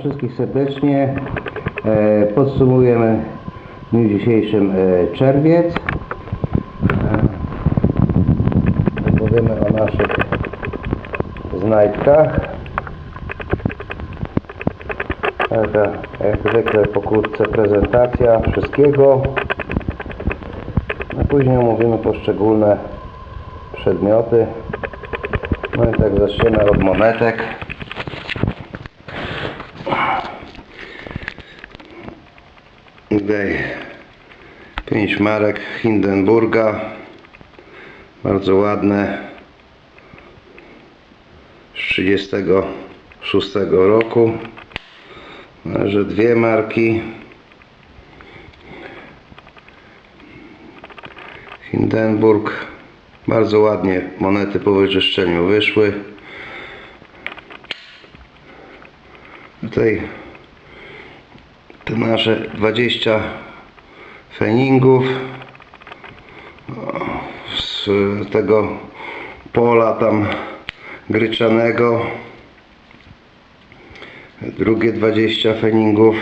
Wszystkich serdecznie. E, Podsumujemy w dniu dzisiejszym e, czerwiec. E, Opowiemy o naszych znajdkach. Taka jak zwykle pokrótce prezentacja wszystkiego. A później omówimy poszczególne przedmioty. No i tak zaczniemy od monetek. 5 marek Hindenburga. Bardzo ładne. Z 36 roku. Że dwie marki. Hindenburg. Bardzo ładnie monety po wyczyszczeniu wyszły. Tutaj te nasze 20 feningów z tego pola tam gryczanego drugie 20 feningów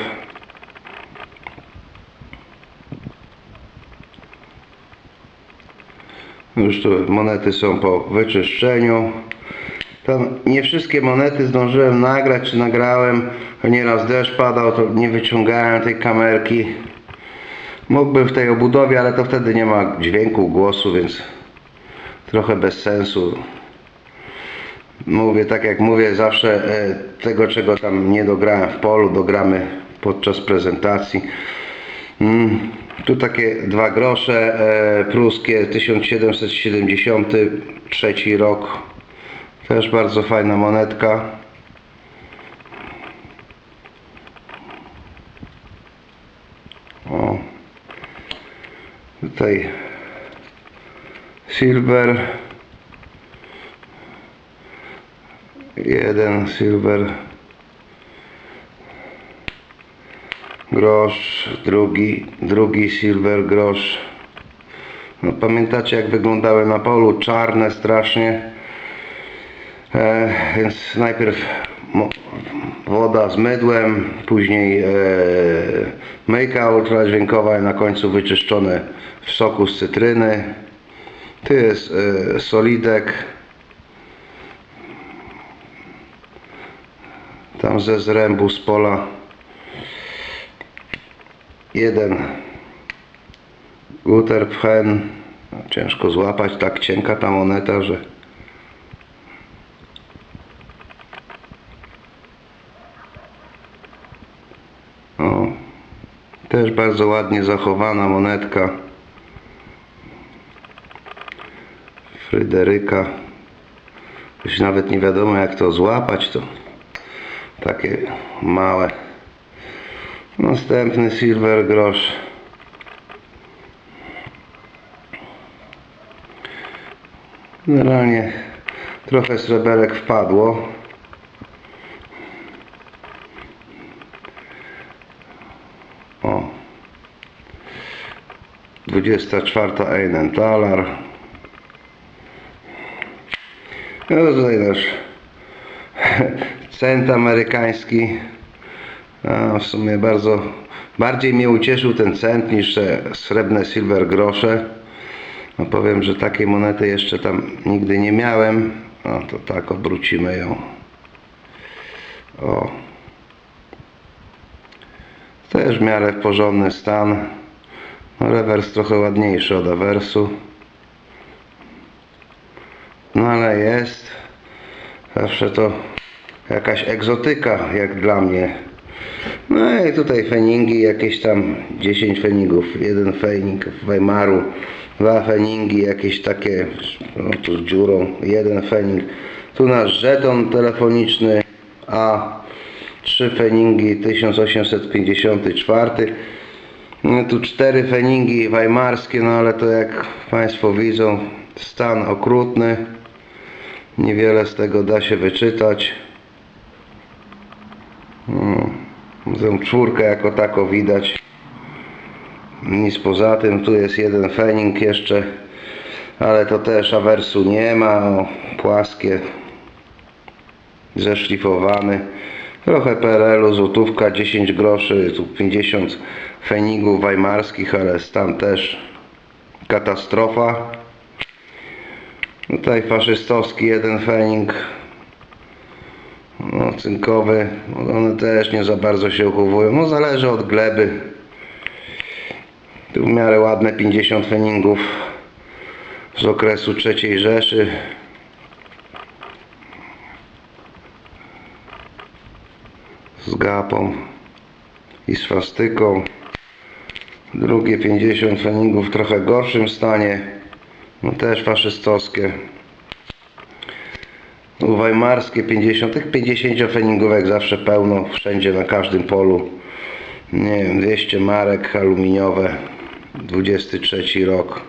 już tu monety są po wyczyszczeniu tam nie wszystkie monety zdążyłem nagrać, czy nagrałem. Nieraz deszcz padał, to nie wyciągałem tej kamerki. Mógłbym w tej obudowie, ale to wtedy nie ma dźwięku, głosu, więc trochę bez sensu. Mówię tak jak mówię, zawsze e, tego czego tam nie dograłem w polu, dogramy podczas prezentacji. Mm, tu takie dwa grosze e, pruskie, 1773 rok. Też bardzo fajna monetka. Tutaj silver. Jeden silver. Grosz, drugi, drugi silver grosz. No, pamiętacie jak wyglądały na polu? Czarne strasznie. E, więc najpierw woda z mydłem, później e, myjka ultradźwiękowa i na końcu wyczyszczone w soku z cytryny. Tu jest e, solidek. Tam ze zrębu z pola. Jeden Guterpfen. Ciężko złapać, tak cienka ta moneta, że O, też bardzo ładnie zachowana monetka Fryderyka. Już nawet nie wiadomo jak to złapać, to takie małe. Następny silver grosz. Generalnie trochę sreberek wpadło. O. 24 Einentaler. No tutaj nasz cent amerykański. A w sumie bardzo bardziej mnie ucieszył ten cent niż te srebrne silver grosze. No powiem, że takiej monety jeszcze tam nigdy nie miałem. No to tak obrócimy ją. O. Też w miarę porządny stan. No, rewers trochę ładniejszy od awersu. No ale jest. Zawsze to jakaś egzotyka jak dla mnie. No i tutaj feningi, jakieś tam 10 feningów. Jeden fening Weimaru, dwa feningi, jakieś takie no, tu z dziurą, jeden fening. Tu nasz żeton telefoniczny A trzy feningi 1854 no, tu cztery feningi weimarskie no ale to jak Państwo widzą stan okrutny. Niewiele z tego da się wyczytać. Tę czwórkę jako tako widać. Nic poza tym tu jest jeden fening jeszcze ale to też awersu nie ma o, płaskie zeszlifowany Trochę PRL-u, złotówka, 10 groszy, tu 50 fenigów weimarskich, ale stan też katastrofa. Tutaj faszystowski jeden fening, no, cynkowy, one też nie za bardzo się uchowują, no zależy od gleby. Tu w miarę ładne 50 feningów z okresu III Rzeszy. Z gapą i swastyką. Drugie 50 feningów w trochę gorszym stanie. No też faszystowskie. Tu Weimarskie 50, tych 50 feningówek zawsze pełno, wszędzie na każdym polu. Nie wiem, 200 marek aluminiowe, 23 rok.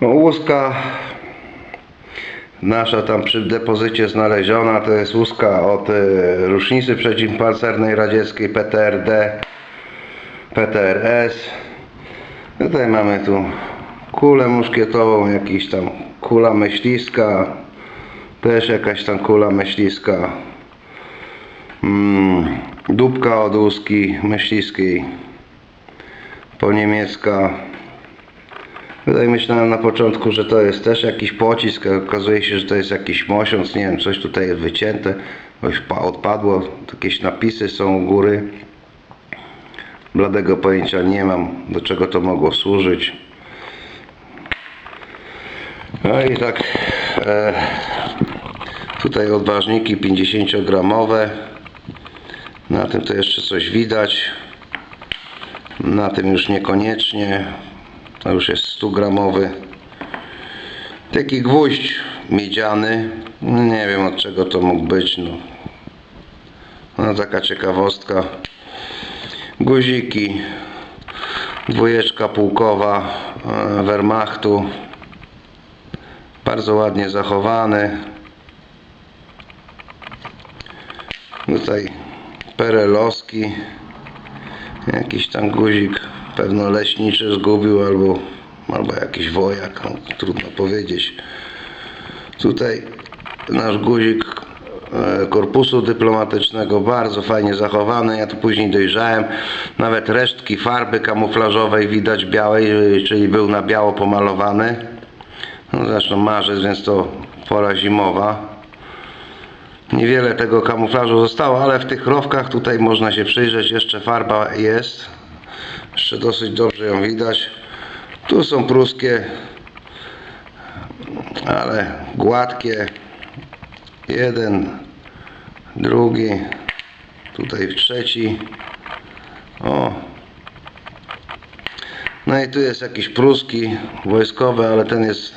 No, łuska nasza tam przy depozycie znaleziona to jest łuska od y, rusznicy przeciwpancernej radzieckiej PTRD, PTRS. Tutaj mamy tu kulę muszkietową, jakiś tam kula myśliska, też jakaś tam kula myśliska. Mm, dupka od łuski myśliskiej po niemiecka. Tutaj myślałem na początku, że to jest też jakiś pocisk, a okazuje się, że to jest jakiś mosiąc, nie wiem, coś tutaj jest wycięte, coś pa- odpadło, jakieś napisy są u góry. Bladego pojęcia nie mam, do czego to mogło służyć. No i tak, e, tutaj odważniki 50 gramowe. Na tym to jeszcze coś widać. Na tym już niekoniecznie. To już jest 100 gramowy. Taki gwóźdź miedziany. No Nie wiem od czego to mógł być. No, no taka ciekawostka. Guziki. Dwójeczka pułkowa e, Wehrmachtu. Bardzo ładnie zachowany. Tutaj perelowski. Jakiś tam guzik pewno leśniczy zgubił albo, albo jakiś wojak, no, trudno powiedzieć. Tutaj nasz guzik e, korpusu dyplomatycznego bardzo fajnie zachowany. Ja tu później dojrzałem. Nawet resztki farby kamuflażowej widać białej, e, czyli był na biało pomalowany. No zresztą marzec, więc to pora zimowa. Niewiele tego kamuflażu zostało, ale w tych rowkach tutaj można się przyjrzeć. Jeszcze farba jest. Jeszcze dosyć dobrze ją widać. Tu są pruskie, ale gładkie. Jeden, drugi, tutaj trzeci. O. No i tu jest jakiś pruski wojskowy, ale ten jest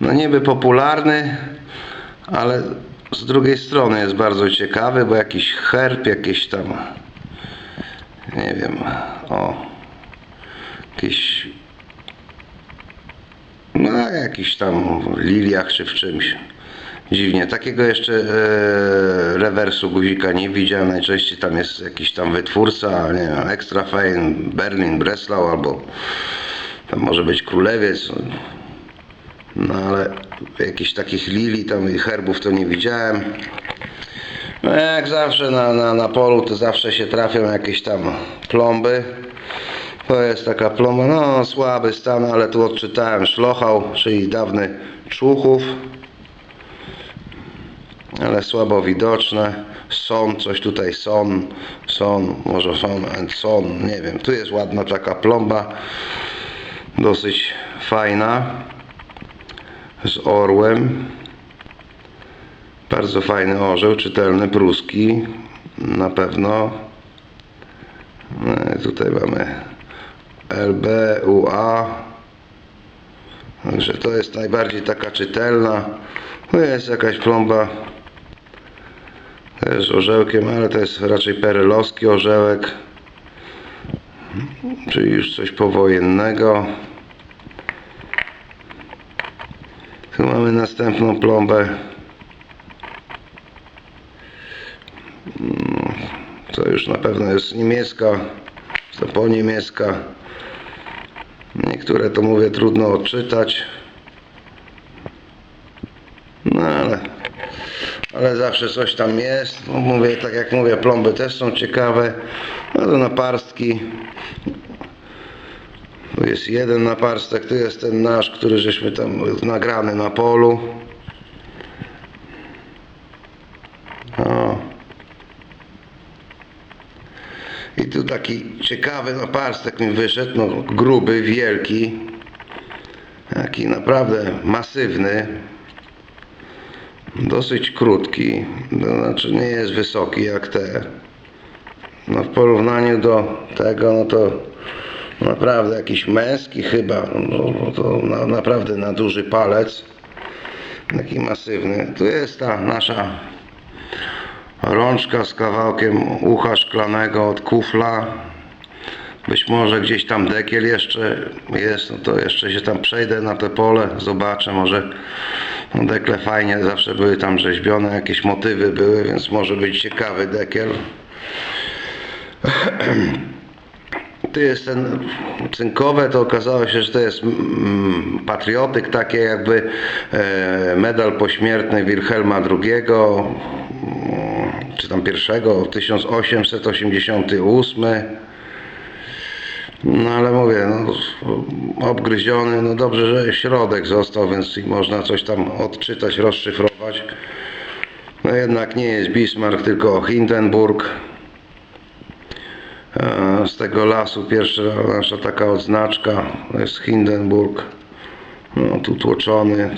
no niby popularny, ale z drugiej strony jest bardzo ciekawy, bo jakiś herb, jakieś tam nie wiem, o. Jakiś no jakiś tam w liliach czy w czymś. Dziwnie, takiego jeszcze e, rewersu guzika nie widziałem, najczęściej tam jest jakiś tam wytwórca, nie wiem, Extra Fine, Berlin, Breslau albo tam może być Królewiec. No ale jakichś takich lili tam i herbów to nie widziałem. No jak zawsze na, na, na polu to zawsze się trafią jakieś tam plomby. To jest taka plomba, no słaby stan, ale tu odczytałem szlochał, czyli dawny człuchów. Ale słabo widoczne. Son, coś tutaj son, son, może son son, nie wiem. Tu jest ładna taka plomba, dosyć fajna z orłem. Bardzo fajny orzeł, czytelny, pruski. Na pewno. No tutaj mamy LB, UA. Także to jest najbardziej taka czytelna. No jest jakaś plomba też orzełkiem, ale to jest raczej perelowski orzełek. Czyli już coś powojennego. Tu mamy następną plombę. No, co już na pewno jest niemiecka, to po niemiecka. Niektóre to mówię trudno odczytać. No ale, ale zawsze coś tam jest. No, mówię, tak jak mówię, plomby też są ciekawe. No to naparstki. Tu jest jeden naparstek, tu jest ten nasz, który żeśmy tam nagrany na polu. Tu taki ciekawy naparstek mi wyszedł, no gruby, wielki. Taki naprawdę masywny. Dosyć krótki, to znaczy nie jest wysoki jak te. No w porównaniu do tego, no to naprawdę jakiś męski chyba, no, no to na, naprawdę na duży palec. Taki masywny. Tu jest ta nasza rączka z kawałkiem ucha szklanego od kufla. Być może gdzieś tam dekiel jeszcze jest, no to jeszcze się tam przejdę na te pole, zobaczę, może no dekle fajnie zawsze były tam rzeźbione, jakieś motywy były, więc może być ciekawy dekiel. Tu jest ten cynkowe, to okazało się, że to jest mm, patriotyk, takie jakby e, medal pośmiertny Wilhelma II, czy tam pierwszego, 1888. No ale mówię, no, obgryziony, no dobrze, że środek został, więc można coś tam odczytać, rozszyfrować. No jednak nie jest Bismarck, tylko Hindenburg. E, Z tego lasu pierwsza nasza taka odznaczka to jest Hindenburg. No, tu tłoczony,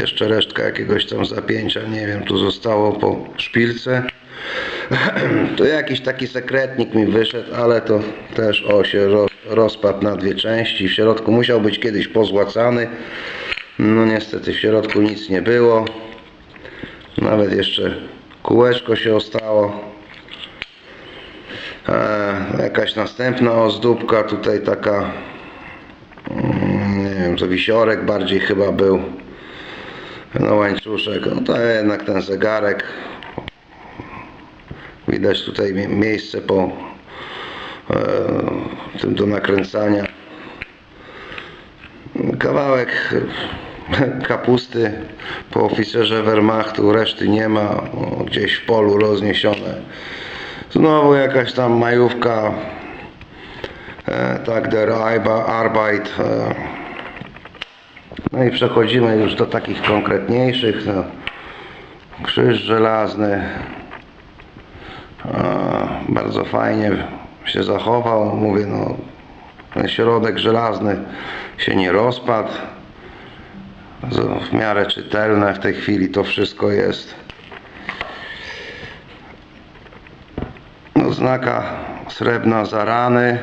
jeszcze resztka jakiegoś tam zapięcia, nie wiem, tu zostało po szpilce. Tu jakiś taki sekretnik mi wyszedł, ale to też o się ro- rozpadł na dwie części. W środku musiał być kiedyś pozłacany. No niestety w środku nic nie było. Nawet jeszcze kółeczko się ostało. E, jakaś następna ozdóbka, tutaj taka mm, nie wiem, to wisiorek bardziej chyba był. No łańcuszek, no to jednak ten zegarek Widać tutaj mie- miejsce po e, tym do nakręcania. Kawałek kapusty po oficerze Wehrmachtu, reszty nie ma, gdzieś w polu rozniesione. Znowu jakaś tam majówka, e, tak der Arbe- Arbeit. E, no i przechodzimy już do takich konkretniejszych. No, krzyż żelazny. Bardzo fajnie się zachował. Mówię, no, ten środek żelazny się nie rozpadł. W miarę czytelne w tej chwili to wszystko jest. Oznaka srebrna za rany.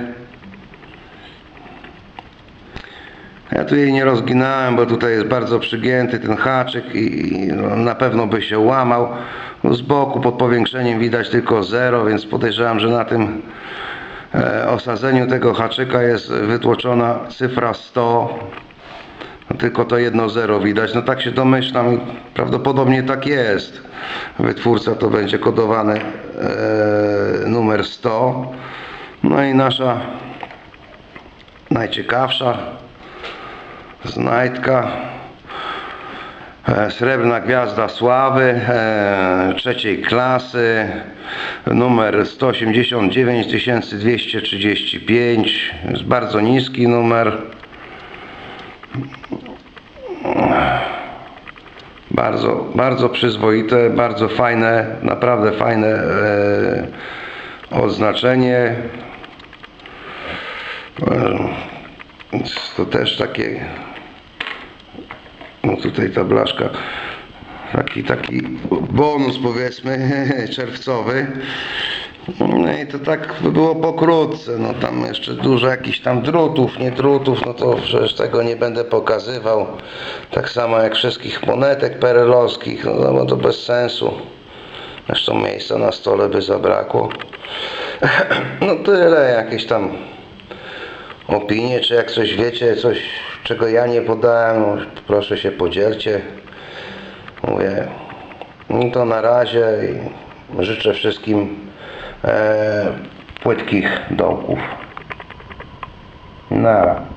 Ja tu jej nie rozginałem, bo tutaj jest bardzo przygięty ten haczyk i i no, na pewno by się łamał. No, z boku pod powiększeniem widać tylko 0, więc podejrzewam, że na tym e, osadzeniu tego haczyka jest wytłoczona cyfra 100. No, tylko to jedno 0 widać. No tak się domyślam i prawdopodobnie tak jest. Wytwórca to będzie kodowany e, numer 100. No i nasza najciekawsza znajdka srebrna gwiazda sławy e, trzeciej klasy numer 189 235 jest bardzo niski numer. Bardzo, bardzo przyzwoite, bardzo fajne, naprawdę fajne e, oznaczenie e, to też takie no tutaj ta blaszka. Taki, taki bonus powiedzmy czerwcowy. No i to tak by było pokrótce. No tam jeszcze dużo jakichś tam drutów, nie drutów no to przecież tego nie będę pokazywał. Tak samo jak wszystkich monetek perelowskich no, no to bez sensu. Zresztą miejsca na stole by zabrakło. No tyle jakieś tam opinie, czy jak coś wiecie, coś czego ja nie podałem, proszę się podzielcie. Mówię, no to na razie i życzę wszystkim e, płytkich dołków. Nara.